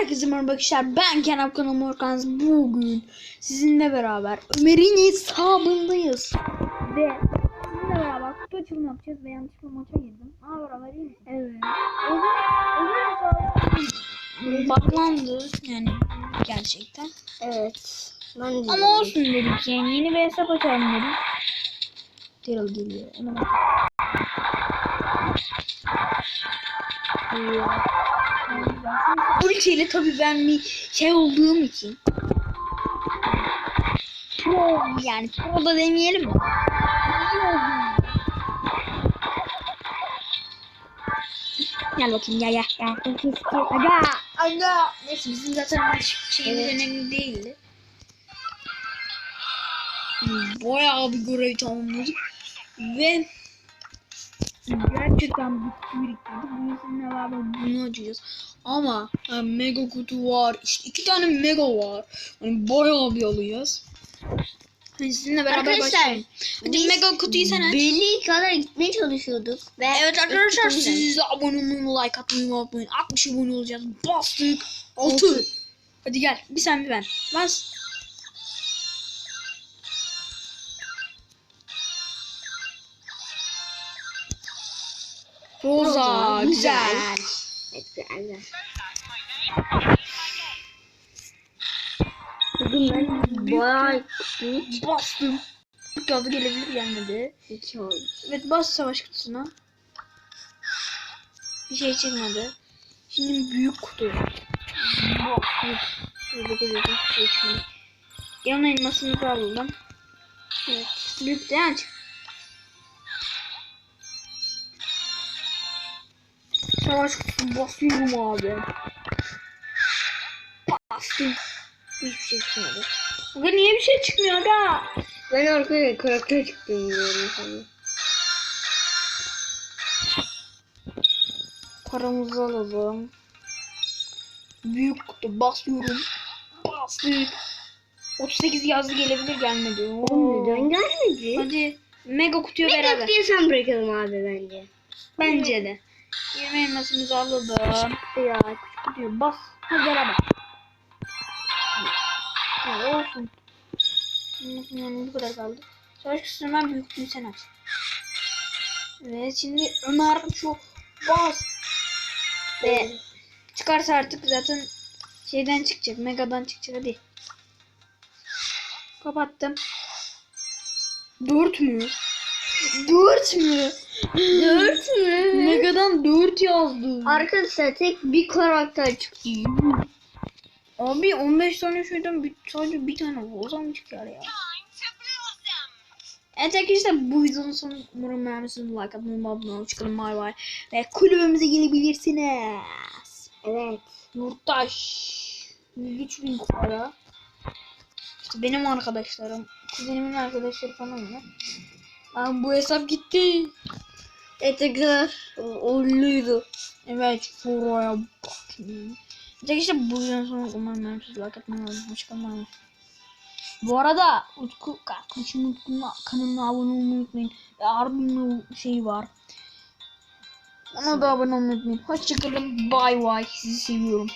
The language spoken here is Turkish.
Herkese merhaba arkadaşlar. Ben Kenan Kanal Orkans. Bugün sizinle beraber Ömer'in hesabındayız. Ve sizinle beraber kutu açılımı yapacağız. Ve yanlışlıkla maça girdim. Ne haber Ömer iyi misin? Evet. Ömer Baklandı yani gerçekten. Evet. Ben de Ama olsun dedik yani yeni bir hesap açalım dedik. Daryl geliyor. Ona bak. Ultiyle tabii ben bir şey olduğum için. Pro yani pro da demeyelim mi? Gel bakayım gel gel gel. Aga aga. Neyse bizim zaten şeyimiz Evet. önemli değildi. Bayağı bir görev tamamladık. Ve gerçekten biriktirdik. Bunun sizinle beraber bunu açacağız. Ama ha, mega kutu var. İşte iki tane mega var. Hani bayağı bir alacağız. Hani sizinle beraber Arkadaşlar, başlayalım. Hadi biz mega kutuyu sen aç. Belli kadar gitmeye çalışıyorduk. Ve Evet arkadaşlar siz de abone olmayı, like atmayı unutmayın. 60 abone olacağız. Bastık. 6. Hadi gel. Bir sen bir ben. Bas. Roza. Güzel. Evet güzel. Bugün ben bayağı. Bastım. Kağıdı gelebilir gelmedi. İki oldu. Evet bas savaş kutusuna. Bir şey çıkmadı. Şimdi büyük kutu. Burada kocaman bir şey çıkmadı. Yan elmasını da aldım. Evet. Büyük de aç. Savaş kutusu basıyorum abi. Bastım. Hiçbir şey çıkmadı. Aga niye bir şey çıkmıyor aga? Ben arkaya karakter çıktım diyorum sana. Paramızı alalım. Büyük kutu basıyorum. Bastık. 38 yazdı gelebilir gelmedi. Oo. Neden gelmedi? Hadi mega kutuya Bir beraber. bekleyesem bırakalım abi bence. Bence de. 20 elmasımızı alalım. Ya Küçük kutuyu bas. Hadi beraber. Ha, olsun. Yani bu kadar kaldı. Savaş kutusunu hemen büyük kutuyu sen aç. Evet şimdi Ömer şu bas. Ve çıkarsa artık zaten şeyden çıkacak. Mega'dan çıkacak hadi. Kapattım. Dört mü? Dört mü? Dört mü? Mega'dan dört yazdı. Arkadaşlar tek bir karakter çıktı. Abi 15 tane şeyden bir, sadece bir tane mı çıkar ya? Evet arkadaşlar bu videonun sonu umarım beğenmişsiniz. Like atmayı, abone olmayı, çıkalım bay bay. Ve kulübümüze gelebilirsiniz. Evet. Yurttaş. 103 bin para. İşte benim arkadaşlarım. Kuzenimin arkadaşları falan var. Lan bu hesap gitti. Etekler olluydu. Evet şuraya bak. Arkadaşlar bu videonun sonu umarım beğenmişsiniz. Like atmayı, bay bay. Bu arada Utku kardeşim Utku'nun kanalına abone olmayı unutmayın. Ve Armin'in şeyi var. Ona da abone olmayı unutmayın. Hoşçakalın. Bye bye. Sizi seviyorum.